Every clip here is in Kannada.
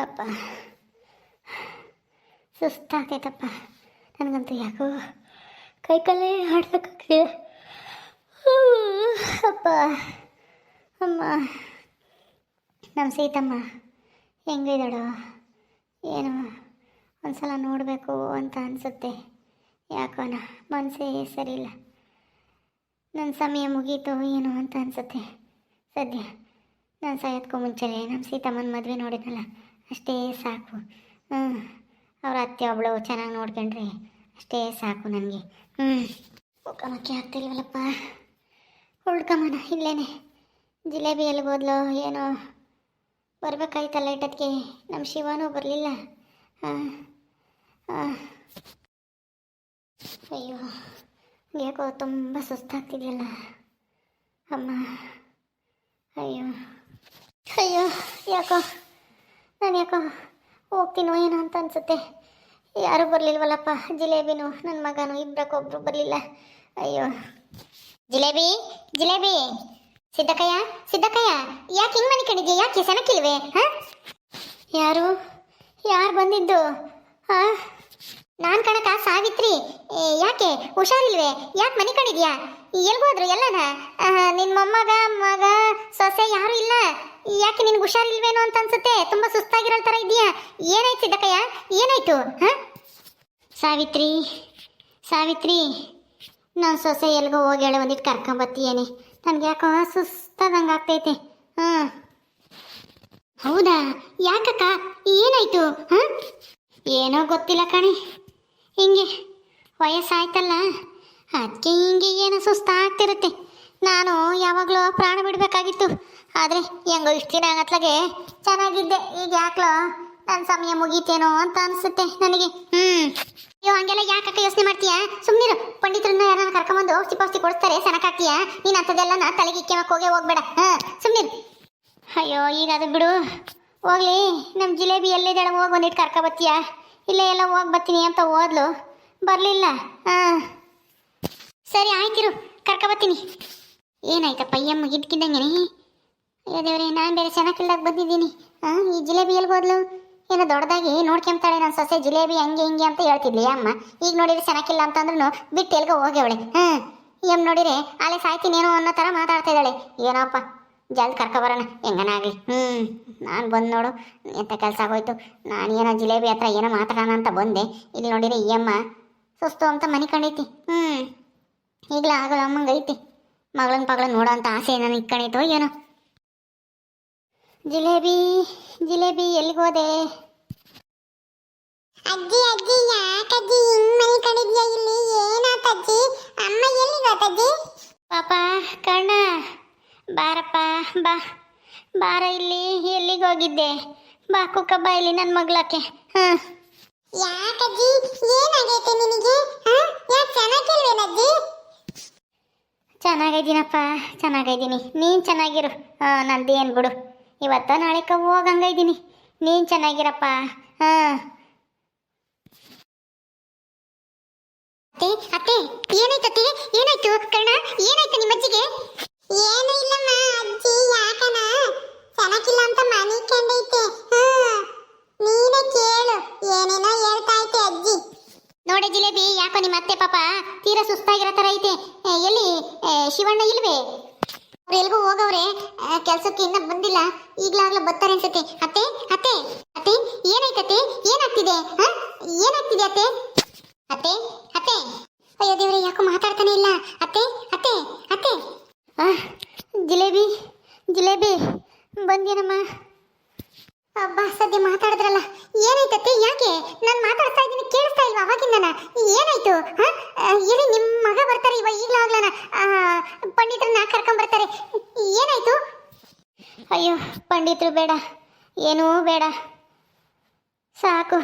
ಅಪ್ಪ ಸುಸ್ತಾಗ್ತೈತಪ್ಪ. ನನಗಂತೂ ಯಾಕೋ ಕೈ ಕಲ್ಲೇ ಆಡ್ಸೋಕ್ಕಾಗ್ತಿದೆ ಅಪ್ಪ. ಅಮ್ಮ. ನಮ್ಮ ಸೀತಮ್ಮ ಹೆಂಗಿದ್ದಾಳೋ ಏನು ಒಂದ್ಸಲ ನೋಡಬೇಕು ಅಂತ ಅನಿಸುತ್ತೆ. ಯಾಕೋನ ಮನಸ್ಸೇ ಸರಿಯಿಲ್ಲ. ನನ್ನ ಸಮಯ ಮುಗೀತು ಏನು ಅಂತ ಅನಿಸುತ್ತೆ. ಸದ್ಯ, ನಾನು ಸಾಯೋದಕ್ಕೂ ಮುಂಚೆ ನಮ್ಮ ಸೀತಮ್ಮನ ಮದುವೆ ನೋಡಿದ್ನಲ್ಲ. ಅಷ್ಟೇ ಸಾಕು. ಅವ್ರ ಅತ್ತೆ ಒಬ್ಳು ಚೆನ್ನಾಗಿ ನೋಡ್ಕೊಂಡ್ರೆ ಅಷ್ಟೇ ಸಾಕು ನನಗೆ. ಹ್ಞೂ ಮುಖಮಕ್ಕೆ ಆಗ್ತಿಲ್ವಲ್ಲಪ್ಪ? ಉಳ್ಕಮ್ಮನ ಇಲ್ಲೇನೆ. ಜಿಲೇಬಿ ಎಲ್ಲಿಗೋದ್ಲು ಏನೋ? ಬರ್ಬೇಕಾಯ್ತಲ್ಲ ಇಟ್ಟದಕ್ಕೆ ನಮ್ಮ ಶಿವನೂ ಬರಲಿಲ್ಲ. ಹಾಂ ಹಾಂ. ಅಯ್ಯೋ, ಯಾಕೋ ತುಂಬ ಸುಸ್ತಾಗ್ತಿದೆಯಲ್ಲ. ಅಮ್ಮ, ಅಯ್ಯೋ ಅಯ್ಯೋ, ಯಾಕೋ? ನಾನು ಯಾಕೋ ಹೋಗ್ತೀನೋ ಏನೋ ಅಂತ ಅನ್ಸುತ್ತೆ. ಯಾರೂ ಬರಲಿಲ್ವಲ್ಲಪ್ಪ, ಜಿಲೇಬಿನು ನನ್ನ ಮಗನೂ ಇಬ್ಬರಕ್ಕೊಬ್ರು ಬರಲಿಲ್ಲ. ಅಯ್ಯೋ. ಜಿಲೇಬಿ ಜಿಲೇಬಿ. ಸಿದ್ದಕ್ಕಯ್ಯ ಸಿದ್ದಕ್ಕಯ್ಯ, ಯಾಕೆ ಹಿಂಗೆ ಮನೆ ಕಂಡಿದ್ಯಾ ಯಾಕೆ ಸೆನಕಿಲ್ವೇ ಹಾಂ? ಯಾರು? ಯಾರು ಬಂದಿದ್ದು? ಹಾಂ? ನಾನು ಕಣಕ, ಸಾವಿತ್ರಿ. ಯಾಕೆ? ಹುಷಾರಿಲ್ವೇ? ಯಾಕೆ ಮನೆ ಕಂಡಿದ್ಯಾ ಎಲ್ಗೋದ್ರು ಎಲ್ಲನ? ನಿನ್ನ ಮೊಮ್ಮಗ, ಮಗ, ಸೊಸೆ ಯಾರು ಇಲ್ಲ? ಯಾಕೆ ನಿನ್ಗೆ ಹುಷಾರಿಲ್ವೇನೋ ಅಂತ ಅನ್ಸುತ್ತೆ? ತುಂಬ ಸುಸ್ತಾಗಿರೋ ಥರ ಇದೆಯಾ ಏನಾಯ್ತು ಸಿದ್ದಕ್ಕಯ್ಯ? ಏನಾಯ್ತು, ಹಾಂ? ಸಾವಿತ್ರಿ ಸಾವಿತ್ರಿ, ನಾನು ಸೊಸೆ ಎಲ್ಗೋ ಹೋಗಿ ಹೇಳಿ ಒಂದಿಟ್ಟು ಕರ್ಕೊಂಬತ್ತೀಯೇನೆ. ನನಗೆ ಯಾಕೋ ಸುಸ್ತಾದಂಗೆ ಆಗ್ತೈತೆ. ಹಾಂ. ಹೌದಾ? ಯಾಕಕ್ಕ? ಏನಾಯ್ತು, ಹಾಂ? ಏನೋ ಗೊತ್ತಿಲ್ಲ ಕಣೆ. ಹಿಂಗೆ, ವಯಸ್ಸಾಯ್ತಲ್ಲ. ಅದಕ್ಕೆ ಹಿಂಗೆ ಏನೋ ಸುಸ್ತಾಗ್ತಿರುತ್ತೆ. ನಾನು ಯಾವಾಗಲೂ ಪ್ರಾಣ ಬಿಡಬೇಕಾಗಿತ್ತು. ಆದರೆ ಹೆಂಗೋ ಇಷ್ಟು ದಿನ ಆಗತ್ಲಾಗೆ ಚೆನ್ನಾಗಿದ್ದೆ. ಈಗ ಯಾಕ್ಲೋ ನನ್ನ ಸಮಯ ಮುಗೀತೇನೋ ಅಂತ ಅನಿಸುತ್ತೆ ನನಗೆ. ಹ್ಞೂ ಅಯ್ಯೋ, ಹಂಗೆಲ್ಲ ಯಾಕಕ್ಕ ಯೋಚನೆ ಮಾಡ್ತೀಯಾ? ಸುಮ್ಮನಿರು ಪಂಡಿತರನ್ನ ಯಾರನ್ನ ಕರ್ಕೊಂಬಂದು ಪೌಷ್ಟಿ ಕೊಡಿಸ್ತಾರೆ ಸನಕಾಗ್ತೀಯಾ ನೀನು ಅಂಥದ್ದೆಲ್ಲ ನಾ ತಲೆಗೆ ಇಕ್ಕೆಮಕ್ಕೆ ಹೋಗೇ ಹೋಗ್ಬೇಡ. ಹಾಂ ಸುಮ್ಮನಿರು ಅಯ್ಯೋ, ಈಗ ಅದು ಬಿಡು. ಹೋಗ್ಲಿ ನಮ್ಮ ಜಿಲೇಬಿ ಎಲ್ಲಿದ್ದಾಳೆ ಹೋಗಿ ಒಂದಿಟ್ಟು ಕರ್ಕೊ ಬತ್ತೀಯಾ? ಇಲ್ಲೇ ಎಲ್ಲ ಹೋಗಿ ಬರ್ತೀನಿ ಅಂತ ಓದ್ಲು. ಬರಲಿಲ್ಲ. ಹಾಂ. ಸರಿ, ಆಯ್ತಿರು. ಕರ್ಕೊ ಬರ್ತೀನಿ ಏನಾಯ್ತಪ್ಪ ಅಯ್ಯಮ್ಮ ಇದ್ಕಿದ್ದಂಗೆ ಅಯ್ಯೋ ದೇವ್ರೆ, ನಾನು ಬೇರೆ ಚೆನ್ನಾಗಿಲ್ದಾಗ ಬಂದಿದ್ದೀನಿ. ಹಾಂ ಈ ಜಿಲೇಬಿ ಎಲ್ಲಿ ಹೋದ್ಲು? ಏನೋ ದೊಡ್ಡದಾಗಿ ನೋಡ್ಕೊಂತಾಳೆ ನನ್ನ ಸೊಸೆ ಜಿಲೇಬಿ, ಹಂಗೆ ಹಿಂಗೆ ಅಂತ ಹೇಳ್ತಿದ್ಲಿ. ಅಮ್ಮ, ಈಗ ನೋಡಿದ್ರೆ ಚೆನ್ನಾಗಿಲ್ಲ ಅಂತಂದ್ರೂ ಬಿಟ್ಟು ಎಲ್ಗೋ ಹೋಗ್ಯವಳೆ. ಹಾಂ ಎಂ ನೋಡಿರೆ ಅಲ್ಲೇ ಸಾಯ್ತೀನೇನೋ ಅನ್ನೋ ಥರ ಮಾತಾಡ್ತಾ ಇದ್ದಾಳೆ ಏನೋಪ್ಪ, ಜಲ್ದಿ ಕರ್ಕೊಬರೋಣ ಹೆಂಗನಾಗ್ಲಿ ಹ್ಞೂ ನಾನು ಬಂದು ನೋಡು ಎಂಥ ಕೆಲಸ ಆಗೋಯ್ತು. ನಾನು ಏನೋ ಜಿಲೇಬಿ ಹತ್ರ ಏನೋ ಮಾತಾಡೋಣ ಅಂತ ಬಂದೆ. ಇಲ್ಲಿ ನೋಡಿದ್ರೆ ಈ ಅಮ್ಮ ಸುಸ್ತು ಅಂತ ಮನೆ ಕಂಡೈತಿ ಹ್ಞೂ ಈಗಲೇ ಆಗಲ್ಲ ಅಮ್ಮಂಗೆ ಐತಿ ಮಗಳನ್ನ ಪಗಳನ್ನ ನೋಡೋ ಅಂತ ಆಸೆ ನಾನು ಇಟ್ಕೊಂಡಿತ್ತು ಏನೋ. ಜಿಲೇಬಿ ಜಿಲೇಬಿ ಎಲ್ಲಿಗೋದೆ ಅಜ್ಜಿ ಅಜ್ಜಿ ಯಾಕಜ್ಜಿ? ಹಿಂಗ್ ಮನೆ ಕಡಿದ್ಯಾ ಇಲ್ಲಿ? ಏನಾತಜ್ಜಿ ಅಮ್ಮ ಎಲ್ಲಿಗೋತಜ್ಜಿ ಪಾಪ ಕಣ್ಣ. ಬಾರಪ್ಪ ಬಾ. ಬಾರ ಇಲ್ಲಿ ಎಲ್ಲಿಗೆ ಹೋಗಿದ್ದೆ? ಬಾ ಕುಕ್ಕ ಬಾ ಇಲ್ಲಿ ನನ್ನ ಮಗಳಕ್ಕೆ. ಹಾಂ. ಯಾಕಜ್ಜಿ? ಏನಾಗೈತೆ ನಿನಗೆ? ಹಾ? ಯಾಕೆ ಚೆನ್ನಾಗಿಲ್ವೇನಜ್ಜಿ ಚೆನ್ನಾಗಿದ್ದೀನಪ್ಪ ಚೆನ್ನಾಗಿದ್ದೀನಿ. ನೀನು ಚೆನ್ನಾಗಿರು. ಹಾಂ ಏನು ಬಿಡು. ಇವತ್ತ ನಾಳೆ ಹೋಗಂಗಿದ್ದೀನಿ ನೀನು ಚೆನ್ನಾಗಿರಪ್ಪ. ಹಾಂ ಅತ್ತೆ ಅತ್ತೆ ಏನಾಯ್ತತ್ತೆ? ಏನಾಯ್ತು? ಕರ್ಣ ಏನಾಯ್ತು ನಿಮ್ಮ ಅಜ್ಜಿಗೆ? ಏನು ಇಲ್ಲಮ್ಮ ಅಜ್ಜಿ ಯಾಕನ ಚೆನ್ನಾಗಿಲ್ಲ ಅಂತ ಮನೆ ಕಂಡೈತೆ. ಹಾ ನೀನೇ ಕೇಳು. ಏನೇನೋ ಹೇಳ್ತಾ ಐತೆ ಅಜ್ಜಿ. ನೋಡಿ ಜಿಲೇಬಿ ಯಾಕೋ ನಿಮ್ಮ ಅತ್ತೆ ಪಾಪ ತೀರಾ ಸುಸ್ತಾಗಿರೋ ತರ ಐತೆ. ಶಿವಣ್ಣ ಇಲ್ವೇ? ಅವ್ರು ಎಲ್ಗೂ ಹೋಗವ್ರೆ. ಕೆಲಸಕ್ಕೆ ಇನ್ನ ಬಂದಿಲ್ಲ. ಈಗ್ಲಾಗ್ಲೂ ಬರ್ತಾರೆ ಅನ್ಸುತ್ತೆ. ಅತ್ತೆ ಅತ್ತೆ ಅತ್ತೆ ಏನಾಯ್ತತ್ತೆ ಏನಾಗ್ತಿದೆ ಹ ಏನಾಗ್ತಿದೆ ಅತ್ತೆ ಅತ್ತೆ ಅತ್ತೆ ಅಯ್ಯೋ ದೇವ್ರೆ ಯಾಕೋ ಮಾತಾಡ್ತಾನೆ ಇಲ್ಲ ಅತ್ತೆ ಅತ್ತೆ ಅತ್ತೆ ಜಿಲೇಬಿ ಜಿಲೇಬಿ ಬಂದೇನಮ್ಮ ಅಬ್ಬಾ ಸದ್ಯ ಮಾತಾಡಿದ್ರಲ್ಲ ಏನಾಯ್ತತ್ತೆ ಯಾಕೆ ನಾನು ಮಾತಾಡ್ತಾ ಇದ್ದೀನಿ ಕೇಳಿಸ್ತಾ ಅವಾಗಿಂದನ ಏನಾಯ್ತು? ಹೇಳಿ ನಿಮ್ಮ ಮಗ ಬರ್ತಾರೆ ಇವ ಈಗಲಾಗ್ಲನ ಪಂಡಿತರನ್ನ ಕರ್ಕೊಂಡ್ ಬರ್ತಾರೆ. ಏನಾಯ್ತು? ಅಯ್ಯೋ ಪಂಡಿತರು ಬೇಡ. ಏನೂ ಬೇಡ. ಸಾಕು.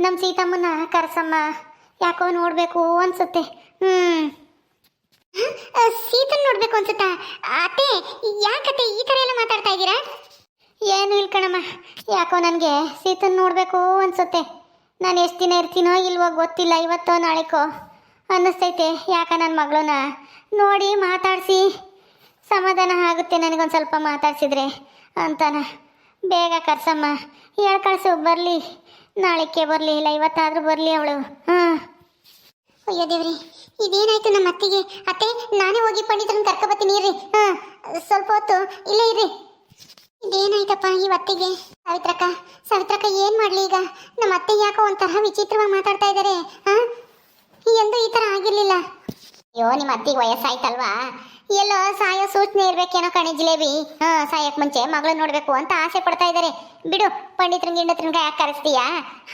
ನಮ್ಮ ಸೀತಮ್ಮನ ಕರ್ಸಮ್ಮ. ಯಾಕೋ ನೋಡಬೇಕು ಅನ್ಸುತ್ತೆ. ಹ್ಞೂ ಸೀತನ್ ನೋಡ್ಬೇಕು ಅನ್ಸುತ್ತಾ? ಅತ್ತೆ ಯಾಕತ್ತೆ ಈ ತರ ಎಲ್ಲ ಮಾತಾಡ್ತಾ ಇದ್ದೀರಾ? ಏನು ಇಲ್ಕಣಮ್ಮ. ಯಾಕೋ ನನಗೆ ಸೀತನ್ ನೋಡಬೇಕು ಅನ್ಸುತ್ತೆ. ನಾನು ಎಷ್ಟು ದಿನ ಇರ್ತೀನೋ ಇಲ್ವೋ ಗೊತ್ತಿಲ್ಲ, ಇವತ್ತೋ ನಾಳೆಕೋ. ಅನ್ನಿಸ್ತೈತೆ, ಯಾಕ ನನ್ನ ಮಗಳನ್ನ? ನೋಡಿ, ಮಾತಾಡಿಸಿ. ಸಮಾಧಾನ ಆಗುತ್ತೆ ನನಗೊಂದು ಸ್ವಲ್ಪ ಮಾತಾಡಿಸಿದ್ರೆ ಅಂತಾನ. ಬೇಗ ಕರ್ಸಮ್ಮ, ಹೇಳ್ ಕಳಿಸು, ಬರಲಿ. ನಾಳೆಕ್ಕೆ ಬರಲಿ, ಇಲ್ಲ, ಇವತ್ತಾದರೂ ಬರಲಿ ಅವಳು. ಹಾಂ. ಅಯ್ಯೋ ದೇವ್ರಿ, ಇದೇನಾಯ್ತು ನಮ್ಮ ಅತ್ತಿಗೆ? ಅತ್ತೆ, ನಾನೇ ಹೋಗಿ ಪಂಡಿತರನ್ನ ಕರ್ಕೊಬತ್ತೀನಿ ಇರ್ರಿ. ಹಾಂ, ಸ್ವಲ್ಪ ಹೊತ್ತು ಇಲ್ಲೇ ಇರ್ರಿ. ಇದೇನಾಯ್ತಪ್ಪ ಇವತ್ತಿಗೆ ಸಾವಿತ್ರಕ್ಕ ಸಾವಿತ್ರಕ್ಕ ಏನ್ ಮಾಡ್ಲಿ ಈಗ? ನಮ್ಮ ಅತ್ತೆ ಯಾಕೋ ಒಂಥರ ವಿಚಿತ್ರವಾಗಿ ಮಾತಾಡ್ತಾ ಇದ್ದಾರೆ ಎಂದು ಈ ತರ ಆಗಿರ್ಲಿಲ್ಲ. ಅಯ್ಯೋ, ನಿಮ್ಮ ಅತ್ತಿಗೆ ವಯಸ್ಸಾಯ್ತಲ್ವಾ? ಎಲ್ಲೋ ಸಾಯೋ ಸೂಚನೆ ಇರ್ಬೇಕೇನೋ ಕಣೆ ಜಿಲೇಬಿ. ಹಾ, ಸಾಯಕ್ ಮುಂಚೆ ಮಗಳು ನೋಡ್ಬೇಕು ಅಂತ ಆಸೆ ಪಡ್ತಾ ಇದ್ದಾರೆ ಬಿಡು ಪಂಡಿತ್ರನ್ ಗಿಂಡತ್ರನ್ಗ ಯಾಕೆ ಕರೆಸ್ತೀಯಾ?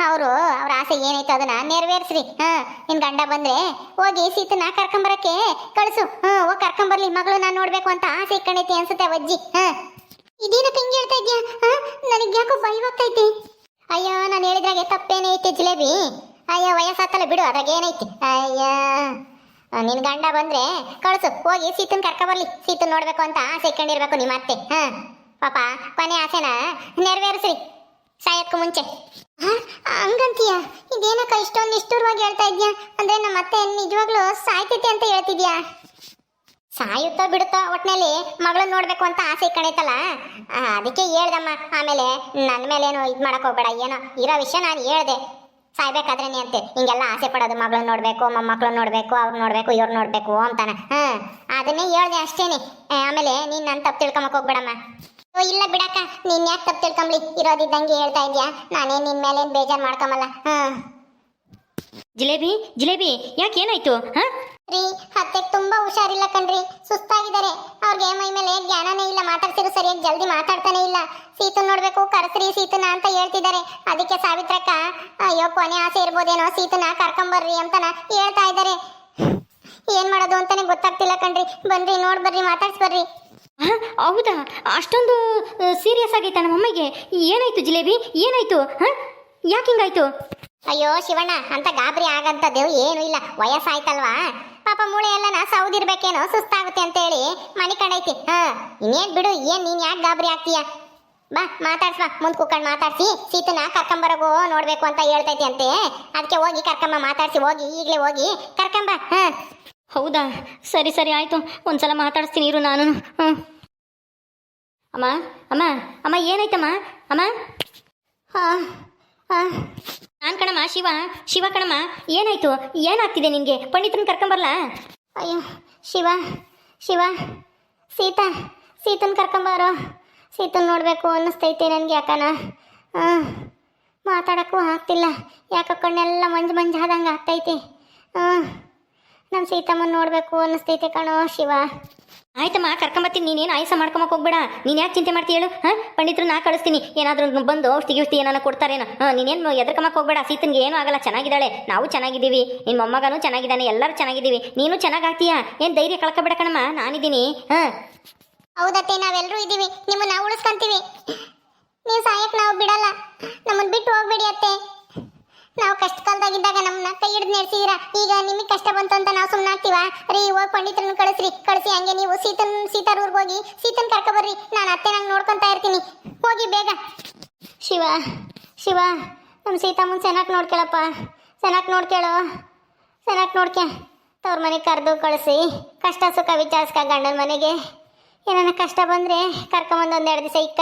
ಅವರು, ಅವ್ರ ಆಸೆ ಏನೈತೋ ಅದನ್ನ ನೆರವೇರಿಸ್ರಿ. ಹಾ, ನಿನ್ ಗಂಡ ಬಂದ್ರೆ ಹೋಗಿ ಸೀತನ ಕರ್ಕೊಂಬರಕ್ಕೆ ಕಳ್ಸು. ಹಾ, ಹೋಗಿ ಕರ್ಕೊಂಬರ್ಲಿ ಮಗಳು ನಾನು ನೋಡ್ಬೇಕು ಅಂತ ಆಸೆ ಇಟ್ಕೊಂಡೈತಿ ಅನ್ಸುತ್ತೆ ಅಜ್ಜಿ ಹಾ. ಇದೇನಕ್ಕ ಹಿಂಗೆ ಹೇಳ್ತಾ ಇದ್ಯಾ? ನನಗೆ ಯಾಕೋ ಭಯವಾಗ್ತೈತೆ ಅಯ್ಯೋ, ನಾನು ಹೇಳಿದ್ರಾಗೆ ತಪ್ಪೇನೈತಿ ಜಿಲೇಬಿ. ಅಯ್ಯೋ, ವಯಸ್ಸಾತಲ್ಲ ಬಿಡು ಅದ್ರಾಗ ಏನೈತಿ ಅಯ್ಯ. ನಿನ್ ಗಂಡ ಬಂದ್ರೆ ಕಳ್ಸು, ಹೋಗಿ ಸೀತನ್ ಕರ್ಕ ಬರ್ಲಿ. ಸೀತನ್ ನೋಡ್ಬೇಕು ಅಂತ ಆಸೆ ಇಟ್ಕೊಂಡಿರ್ಬೇಕು ನಿಮ್ಮ ಅತ್ತೆ, ಹಾ? ಪಾಪ, ಕೊನೆ ಆಸೆನ ನೆರವೇರಿಸ್ರಿ. ಸಾಯಕ್ಕೂ ಮುಂಚೆ. ಹಂಗಂತೀಯ? ಇದೇನಕ್ಕ ಇಷ್ಟೊಂದು ನಿಷ್ಠೂರವಾಗಿ ಹೇಳ್ತಾ ಇದ್ಯಾ? ಅಂದ್ರೆ ನಮ್ಮ ಅತ್ತೆ ನಿಜವಾಗ್ಲೂ ಸಾಯ್ತೈತಿ ಅಂತ ಹೇಳ್ತಿದ್ಯಾ? ಸಾಯುತ್ತೋ ಬಿಡುತ್ತೋ ಒಟ್ನಲ್ಲಿ ಮಗಳನ್ನ ನೋಡ್ಬೇಕು ಅಂತ ಆಸೆ ಕಣೈತಲ್ಲ. ಅದಕ್ಕೆ ಹೇಳ್ದಮ್ಮ, ಆಮೇಲೆ ನನ್ನ ಮೇಲೆ ಏನು ಇದು ಮಾಡಕ್ ಹೋಗ್ಬೇಡ, ಏನೋ ಇರೋ ವಿಷಯ ನಾನು ಹೇಳ್ದೆ. ಸಾಯ್ಬೇಕಾದ್ರೇನೆ ಅಂತೆ, ಹಿಂಗೆಲ್ಲ ಆಸೆ ಪಡೋದು ಮಗಳನ್ನ ನೋಡ್ಬೇಕು ಮೊಮ್ಮಕ್ಳನ್ನ ನೋಡ್ಬೇಕು, ಅವ್ರು ನೋಡ್ಬೇಕು, ಇವ್ರು ನೋಡ್ಬೇಕು ಅಂತಾನೆ. ಹಾ, ಅದನ್ನೇ ಹೇಳ್ದೆ ಅಷ್ಟೇನೆ ಆಮೇಲೆ ನೀನ್ ನನ್ನ ತಪ್ಪು ತಿಳ್ಕೊಂಬಕ್ ಹೋಗ್ಬೇಡಮ್ಮ. ಓ, ಇಲ್ಲ ಬಿಡಕ್ಕ, ನೀನ್ ಯಾಕೆ ತಪ್ಪು ತಿಳ್ಕೊಂಬ್ಲಿ ಇರೋದಿದ್ದಂಗೆ ಹೇಳ್ತಾ ಇದ್ಯಾ? ನಾನೇ ನಿನ್ ಮೇಲೆ ಬೇಜಾರ್ ಮಾಡ್ಕೊಂಬಲ್ಲ ಹಾ. ಜಿಲೇಬಿ ಜಿಲೇಬಿ, ಯಾಕೆ ಏನಾಯ್ತು? ಹಾ? ರೀ ಅತ್ತೆಗೆ ತುಂಬಾ ಹುಷಾರಿಲ್ಲ ಕಣ್ರಿ. ಸುಸ್ತಾಗಿದ್ದಾರೆ. ಅವ್ರಿಗೆ ಮೈ ಮೇಲೆ ಜ್ಞಾನನೇ ಇಲ್ಲ. ಮಾತಾಡ್ಸಿರು ಸರಿಯಾಗಿ ಜಲ್ದಿ ಮಾತಾಡ್ತಾನೆ ಇಲ್ಲ. ಸೀತು ನೋಡ್ಬೇಕು ಕರೆಸ್ರಿ ಸೀತನ ಅಂತ ಹೇಳ್ತಿದ್ದಾರೆ. ಅದಕ್ಕೆ ಸಾವಿತ್ರಕ್ಕ ಅಯ್ಯೋ ಕೊನೆ ಆಸೆ ಇರ್ಬೋದೇನೋ ಸೀತನ ಕರ್ಕೊಂಬರ್ರಿ ಅಂತನ ಹೇಳ್ತಾ ಇದ್ದಾರೆ. ಏನ್ ಮಾಡೋದು ಅಂತಾನೆ ಗೊತ್ತಾಗ್ತಿಲ್ಲ ಕಣ್ರಿ. ಬನ್ರಿ ನೋಡ್ ಬರ್ರಿ ಮಾತಾಡ್ಸ್ ಬರ್ರಿ. ಹಾ, ಹೌದಾ? ಅಷ್ಟೊಂದು ಸೀರಿಯಸ್ ಆಗೈತಾ ನಮ್ಮ ಮಮ್ಮಿಗೆ? ಏನಾಯ್ತು ಜಿಲೇಬಿ? ಏನಾಯ್ತು? ಯಾಕೆ ಹಿಂಗಾಯ್ತು? ಅಯ್ಯೋ ಶಿವಣ್ಣ ಅಂತ ಗಾಬರಿ ಆಗಂತದ್ದು ಏನು ಇಲ್ಲ. ವಯಸ್ಸಾಯ್ತಲ್ವಾ? ಪಾಪ ಮೂಳೆ ಎಲ್ಲ ನಾ ಸೌದಿರ್ಬೇಕೇನೋ ಸುಸ್ತಾಗುತ್ತೆ ಅಂತ ಹೇಳಿ ಮನೆ ಕಣೈತಿ ಹಾ, ಇನ್ನೇನ್ ಬಿಡು, ಏನ್ ನೀನ್ ಯಾಕೆ ಗಾಬರಿ ಆಗ್ತೀಯ? ಬಾ, ಮಾತಾಡ್ಸ್ಬಾ, ಮುಂದ್ ಕೂತ್ಕೊಂಡು ಮಾತಾಡ್ಸಿ, ಸೀತನ ಕರ್ಕೊಂಬರಗೋ ನೋಡ್ಬೇಕು ಅಂತ ಹೇಳ್ತೈತಿ ಅಂತೆ. ಅದಕ್ಕೆ ಹೋಗಿ ಕರ್ಕೊಂಬ ಮಾತಾಡ್ಸಿ, ಹೋಗಿ, ಈಗಲೇ ಹೋಗಿ ಕರ್ಕೊಂಬ, ಹಾ. ಹೌದಾ? ಸರಿ ಸರಿ, ಆಯ್ತು. ಒಂದ್ಸಲ ಮಾತಾಡಿಸ್ತೀನಿ, ಇರು ನಾನು. ಹ್ಞೂ ಅಮ್ಮ ಅಮ್ಮ ಅಮ್ಮ, ಏನಾಯ್ತಮ್ಮ? ಅಮ್ಮ? ಹಾ. ನಾನು ಕಣಮ್ಮ, ಶಿವ ಶಿವ ಕಣಮ್ಮ, ಏನಾಯ್ತು? ಏನಾಗ್ತಿದೆ ನಿನಗೆ? ಪಂಡಿತನ ಕರ್ಕೊಂಬರ್ಲ? ಅಯ್ಯೋ, ಶಿವ ಶಿವ, ಸೀತಾ, ಸೀತನ್ ಕರ್ಕೊಂಬಾರೋ? ಸೀತನ ನೋಡಬೇಕು ಅನ್ನಿಸ್ತೈತೆ ನನಗೆ ಯಾಕನ? ಹಾಂ ಮಾತಾಡೋಕ್ಕೂ ಆಗ್ತಿಲ್ಲ. ಯಾಕೋ ಕಣ್ಣೆಲ್ಲ ಮಂಜು ಮಂಜು ಆದಂಗೆ ಆಗ್ತೈತೆ. ಹಾಂ ನಮ್ಮ ಸೀತಮ್ಮನ ನೋಡಬೇಕು ಅನ್ನಿಸ್ತೈತೆ ಕಣೋ ಶಿವ. ಆಯ್ತಮ್ಮ ಕರ್ಕೊಂಬತ್ತೀನಿ. ನೀನೇನು ಆಯಸ ಮಾಡ್ಕೊಂಬಕ್ಕೆ ಹೋಗ್ಬೇಡ. ನೀನು ಯಾಕೆ ಚಿಂತೆ ಮಾಡ್ತೀಯ ಹೇಳು? ಹಾಂ? ಪಂಡಿತರು ನಾ ಕಳಿಸ್ತೀನಿ. ಏನಾದರೂ ಬಂದು ಔಷಧಿ ಗಿಷ್ಟಿ ಏನಾನ ಕೊಡ್ತಾರೇನೋ. ಹಾಂ, ನೀನೇನು ಎದ್ರಕಮಕ್ಕೆ ಹೋಗ್ಬೇಡ. ಸೀತನ್ಗೆ ಏನೂ ಆಗಲ್ಲ. ಚೆನ್ನಾಗಿದ್ದಾಳೆ. ನಾವು ಚೆನ್ನಾಗಿದ್ದೀವಿ. ನಿನ್ನ ಮೊಮ್ಮಗನೂ ಚೆನ್ನಾಗಿದ್ದಾನೆ. ಎಲ್ಲರೂ ಚೆನ್ನಾಗಿದ್ದೀವಿ. ನೀನು ಚೆನ್ನಾಗಾಗ್ತೀಯಾ? ಏನು ಧೈರ್ಯ ಕಳ್ಕೊಬೇಡ ಕಣಮ್ಮ. ನಾನಿದ್ದೀನಿ. ಹಾಂ? ಹೌದತ್ತೆ ನಾವೆಲ್ಲರೂ ಇದ್ದೀವಿ. ನಿಮ್ಮನ್ನ ಉಳಿಸ್ಕೊಂತೀವಿ. ನೀವು ಸಾಯಕ್ಕೆ ನಾವು ಬಿಡಲ್ಲ. ನಮ್ಮನ್ನು ಬಿಟ್ಟು ಹೋಗ್ಬೇಡಿ ಅತ್ತೆ. ನಾವು ಕಷ್ಟ ಕಾಲದಾಗಿದ್ದಾಗ ನಮ್ಮನ್ನ ಕೈ ಹಿಡಿದು ನಡೆಸಿದಿರ ಈಗ ನಿಮಗೆ ಕಷ್ಟ ಬಂತು ಅಂತ ನಾವು ಸುಮ್ಮನೆ ಆಗ್ತೀವ? ರೀ, ಹೋಗಿ ಪಂಡಿತರನ್ನು ಕಳಿಸ್ರಿ. ಕಳಿಸಿ ಹಂಗೆ ನೀವು ಸೀತನ್ ಸೀತಾರೂರ್ಗೆ ಹೋಗಿ ಸೀತನ್ ಕರ್ಕೊಬರ್ರಿ ನಾನು ಅತ್ತೆ ನಂಗೆ ನೋಡ್ಕೊತಾ ಇರ್ತೀನಿ. ಹೋಗಿ ಬೇಗ. ಶಿವ ಶಿವ ನಮ್ಮ ಸೀತಮ್ಮನ ಚೆನ್ನಾಗಿ ನೋಡ್ಕೇಳಪ್ಪ ಚೆನ್ನಾಗಿ ನೋಡ್ಕೇಳು ಚೆನ್ನಾಗಿ ನೋಡ್ಕೆ ತವ್ರ ಮನೆಗೆ ಕರೆದು ಕಳಿಸಿ. ಕಷ್ಟ, ಸುಖ, ವಿಚಾರಿಸ್ಕ ಗಂಡನ ಮನೆಗೆ. ಏನಾರ ಕಷ್ಟ ಬಂದರೆ ಕರ್ಕೊಂಬಂದು ಒಂದೆರಡು ದಿವಸ ಇಕ್ಕ.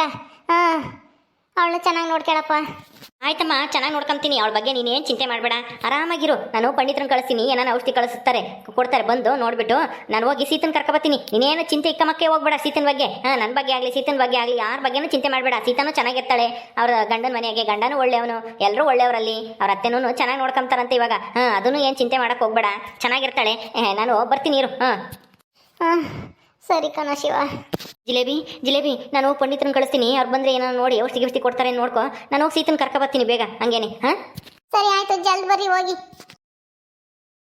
ಹಾಂ. ಅವಳು ಚೆನ್ನಾಗಿ ನೋಡ್ಕೊಳಪ್ಪ ಆಯ್ತಮ್ಮ ಚೆನ್ನಾಗಿ ನೋಡ್ಕೊಂತೀನಿ. ಅವಳ ಬಗ್ಗೆ ನೀನೇನು ಚಿಂತೆ ಮಾಡಬೇಡ. ಆರಾಮಾಗಿರು. ನಾನು ಪಂಡಿತರನ್ನ ಕಳಿಸ್ತೀನಿ. ಏನಾನ ಔಷಧಿ ಕಳಿಸ್ತಾರೆ. ಕೊಡ್ತಾರೆ. ಬಂದು ನೋಡಿಬಿಟ್ಟು ನಾನು ಹೋಗಿ ಸೀತನ್ ಕರ್ಕೊಬತ್ತೀನಿ ನೀನೇನು ಚಿಂತೆ ಇಕ್ಕಮಕ್ಕೆ ಹೋಗ್ಬೇಡ ಸೀತನ ಬಗ್ಗೆ. ಹಾಂ ನನ್ನ ಬಗ್ಗೆ ಆಗಲಿ ಸೀತನ ಬಗ್ಗೆ ಆಗಲಿ ಯಾರ ಬಗ್ಗೆನೂ ಚಿಂತೆ ಮಾಡಬೇಡ. ಸೀತನೂ ಚೆನ್ನಾಗಿರ್ತಾಳೆ ಅವ್ರ ಗಂಡನ ಮನೆಗೆ ಗಂಡನೂ ಒಳ್ಳೆಯವನು. ಎಲ್ಲರೂ ಒಳ್ಳೆಯವರಲ್ಲಿ. ಅವ್ರ ಅತ್ತೆನೂ ಚೆನ್ನಾಗಿ ನೋಡ್ಕೊಂತಾರಂತೆ ಇವಾಗ. ಹಾಂ ಅದನ್ನು ಏನು ಚಿಂತೆ ಮಾಡೋಕ್ಕೆ ಹೋಗ್ಬೇಡ. ಚೆನ್ನಾಗಿರ್ತಾಳೆ ನಾನು ಬರ್ತೀನಿ ಇರು. ಹಾಂ. ಹಾಂ. ಸರಿ ಕಣ ಶಿವ. ಜಿಲೇಬಿ ಜಿಲೇಬಿ, ನಾನು ಪಂಡಿತನ ಕಳಿಸ್ತೀನಿ. ಅವ್ರು ಬಂದರೆ ಏನೋ ನೋಡಿ ಅವ್ರು ಗಿಷ್ಟಿ ಕೊಡ್ತಾರೆ ನೋಡ್ಕೊ. ನಾನು ಹೋಗಿ ಸೀತನ ಕರ್ಕೊಬತ್ತೀನಿ ಬೇಗ, ಹಂಗೇನೆ, ಹಾಂ? ಸರಿ ಆಯ್ತು, ಜಲ್ದಿ ಬರ್ರಿ, ಹೋಗಿ.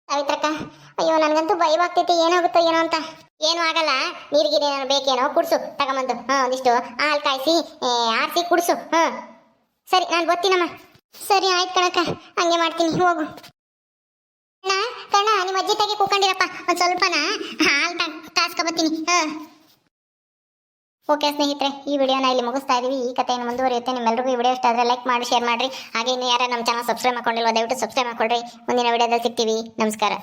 ಸಾವಿತ್ರಕ್ಕ, ಅಯ್ಯೋ, ನನಗಂತೂ ಭಯವಾಗ್ತೈತಿ, ಏನಾಗುತ್ತೋ ಏನೋ ಅಂತ. ಏನೂ ಆಗಲ್ಲ, ನೀರಿಗಿರಿ ನಾನು ಬೇಕೇನೋ, ಕುಡಿಸು, ತಗೊಂಬಂದು, ಹಾಂ, ಒಂದಿಷ್ಟು ಹಾಲು ಕಾಯಿಸಿ ಆರಿಸಿ ಕುಡಿಸು, ಹಾಂ. ಸರಿ, ನಾನು ಬರ್ತೀನಮ್ಮ. ಸರಿ, ಆಯ್ತು ಕಣಕ್ಕ, ಹಂಗೆ ಮಾಡ್ತೀನಿ, ಹೋಗು. ಕಣ್ಣ ನಿಮ್ಮ ಅಜ್ಜಿ ತಗೆ ಕೂಕೊಂಡಿರಪ್ಪ ಒಂದ್ ಸ್ವಲ್ಪನ ಹಾಲು ಕಾಸ್ಕೊಬತ್ತೀನಿ ಹಾ. ಓಕೆ ಸ್ನೇಹಿತರೆ, ಈ ವಿಡಿಯೋನ ಇಲ್ಲಿ ಮುಗಿಸ್ತಾ ಇದೀವಿ. ಈ ಕಥೆಯನ್ನು ಮುಂದುವರಿಯುತ್ತೆ. ನಿಮ್ಮೆಲ್ಲರಿಗೂ ಈ ವಿಡಿಯೋ ಇಷ್ಟ ಆದರೆ ಲೈಕ್ ಮಾಡಿ, ಶೇರ್ ಮಾಡಿರಿ. ಹಾಗೆ ಇನ್ನು ಯಾರು ನಮ್ಮ ಚಾನಲ್ ಸಬ್ಸ್ಕ್ರೈಬ್ ಮಾಡ್ಕೊಂಡಿಲ್ವ, ದಯವಿಟ್ಟು ಸಬ್ಸ್ಕ್ರೈಬ್ ಮಾಡ್ಕೊಳ್ರಿ. ಮುಂದಿನ ವಿಡಿಯೋದಲ್ಲಿ ಸಿಗ್ತೀವಿ. ನಮಸ್ಕಾರ.